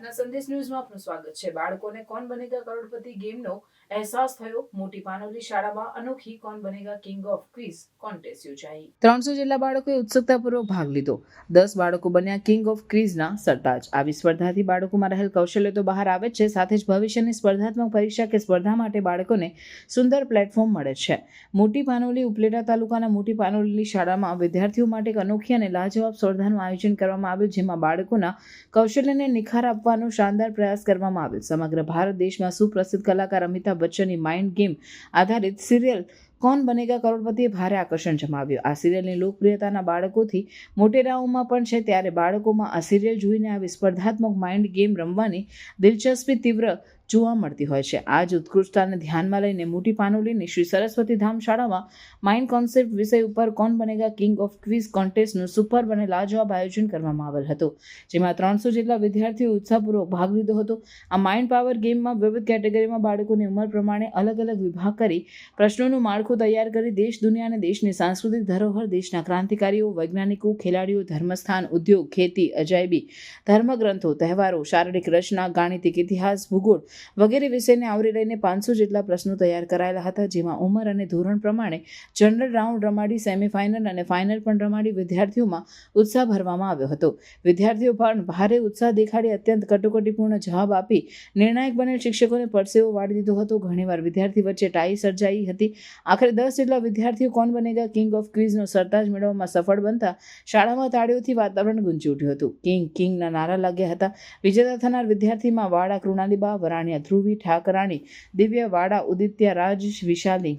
પ્રાર્થના સંદેશ ન્યૂઝમાં આપનું સ્વાગત છે. બાળકોને કોણ બનેગા કરોડપતિ ગેમનો અહેસાસ થયો? મોટી પાનોલી શાળામાં અનોખી કોણ Banega king of quiz contest યોજાઈ. ત્રણસો જેટલા બાળકોએ ઉત્સુકતાપૂર્વક ભાગ લીધો. દસ બાળકો બન્યા કિંગ ઓફ ક્વિઝના સરતાજ આવી સ્પર્ધાથી બાળકોમાં રહેલ કૌશલ્ય તો બહાર આવે જ છે. સાથે જ ભવિષ્યની સ્પર્ધાત્મક પરીક્ષા કે સ્પર્ધા માટે બાળકોને સુંદર પ્લેટફોર્મ મળે છે. મોટી પાનોલી ઉપલેટા તાલુકાના મોટી પાનોલી શાળામાં વિદ્યાર્થીઓ માટે એક અનોખી અને લાજવાબ સ્પર્ધાનું આયોજન કરવામાં આવ્યું, જેમાં બાળકોના કૌશલ્યને નિખાર આપવાનો શાનદાર પ્રયાસ કરવામાં આવ્યો. સમગ્ર ભારત દેશમાં સુપ્રસિદ્ધ કલાકાર અમિતાભ બચ્ચનની માઇન્ડ ગેમ આધારિત સિરિયલ કોણ બનેગા કરોડપતિએ ભારે આકર્ષણ જમાવ્યું. આ સિરિયલની લોકપ્રિયતાના બાળકોથી મોટેરાઓમાં પણ છે. ત્યારે બાળકોમાં આ સિરિયલ જોઈને આવી સ્પર્ધાત્મક માઇન્ડ ગેમ રમવાની દિલચસ્પી તીવ્ર જોવા મળતી હોય છે. આ જ ઉત્કૃષ્ટતાને ધ્યાનમાં લઈને મોટી પાનોલીની શ્રી સરસ્વતી ધામ શાળામાં માઇન્ડ કોન્સેપ્ટ વિષય ઉપર Kaun Banega? King of quiz કોન્ટેસ્ટનું super અને લાજવાબ આયોજન કરવામાં આવેલ હતું. જેમાં ત્રણસો જેટલા વિદ્યાર્થીઓ ઉત્સાહપૂર્વક ભાગ લીધો હતો. આ માઇન્ડ પાવર ગેમમાં વિવિધ કેટેગરીમાં બાળકોની ઉંમર પ્રમાણે અલગ અલગ વિભાગ કરી પ્રશ્નોનું માળખું તૈયાર કરી દેશ દુનિયા અને દેશની સાંસ્કૃતિક ધરોહર, દેશના ક્રાંતિકારીઓ, વૈજ્ઞાનિકો, ખેલાડીઓ, ધર્મસ્થાન, ઉદ્યોગ, ખેતી, અજાયબી ધર્મગ્રંથો, તહેવારો, શારીરિક રચના, ગાણિતિક ઇતિહાસ, ભૂગોળ વગેરે વિષયને આવરી લઈને પાંચસો જેટલા પ્રશ્નો તૈયાર કરાયેલા હતા, જેમાં ઉંમર અને ધોરણ પ્રમાણે જનરલ રાઉન્ડ રમાડી સેમીફાઇનલ અને ફાઇનલ પણ રમાડી વિદ્યાર્થીઓમાં ઉત્સાહ ભરવામાં આવ્યો હતો. વિદ્યાર્થીઓ પણ ભારે ઉત્સાહ દેખાડી અત્યંત કટોકટીપૂર્ણ જવાબ આપી નિર્ણાયક બનેલ શિક્ષકોને પરસેવો વાળી દીધો હતો. ઘણીવાર વિદ્યાર્થી વચ્ચે ટાઈ સર્જાઈ હતી. આખરે દસ જેટલા વિદ્યાર્થીઓ કોણ બનેગા કિંગ ઓફ ક્વિઝનો સરતાજ મેળવવામાં સફળ બનતા શાળામાં તાળીઓથી વાતાવરણ ગુંજી ઉઠ્યું હતું. કિંગ કિંગના નારા લાગ્યા હતા. વિજેતા થનાર વિદ્યાર્થીમાં વાળા કૃણાલીબા વરાણિયા ધ્રુવી ઠાકરાણી દિવ્ય વાડા ઉદિત્ય રાજ, વિશાલી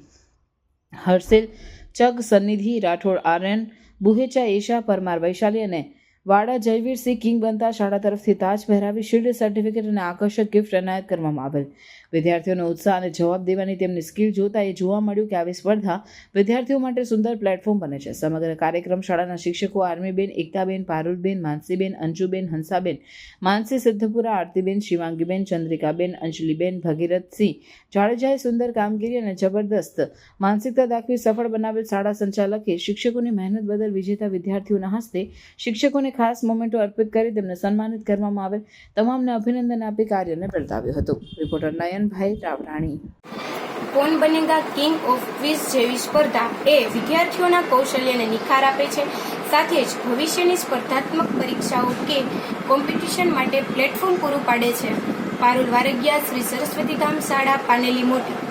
હર્ષિલ, ચગ સન્નિધિ રાઠોડ, આર્યન, બુહેચા, ઈશા પરમાર, વૈશાલી અને વાડા જયવીરસિંહ કિંગ બનતા શાળા તરફથી તાજ પહેરાવી શિલ્ડ સર્ટિફિકેટ અને આકર્ષક ગિફ્ટ એનાયત કરવામાં આવેલ. વિદ્યાર્થીઓનો ઉત્સાહ અને જવાબ દેવાની તેમની સ્કિલ જોતા એ જોવા મળ્યું કે આવી સ્પર્ધા વિદ્યાર્થીઓ માટે સુંદર પ્લેટફોર્મ બને છે. સમગ્ર કાર્યક્રમ શાળાના શિક્ષકો આર્મીબેન, એકતાબેન, પારુલબેન, માનસીબેન, અંજુબેન, હંસાબેન, માનસી સિદ્ધપુરા, આરતીબેન, શિવાંગીબેન, ચંદ્રિકાબેન, અંજલિબેન, ભગીરથસિંહ જાડેજાએ સુંદર કામગીરી અને જબરદસ્ત માનસિકતા દાખવી સફળ બનાવેલ શાળા સંચાલકે શિક્ષકોની મહેનત બદલ વિજેતા વિદ્યાર્થીઓના હસ્તે શિક્ષકોને ખાસ મોમેન્ટો અર્પિત કરી તેમને સન્માનિત કરવામાં આવેલ તમામને અભિનંદન આપી કાર્યને બિરદાવ્યું હતું. Reporter Nayanbhai Ravrani. Kaun Banega king of quiz જેવી સ્પર્ધા એ વિદ્યાર્થીઓના કૌશલ્યને નિખાર આપે છે. સાથે જ ભવિષ્યની સ્પર્ધાત્મક પરીક્ષાઓ કે કોમ્પિટિશન માટે પ્લેટફોર્મ પૂરું પાડે છે. પારુલ વારગિયા, શ્રી સરસ્વતી ધામ શાળા, પાનેલી મોટી.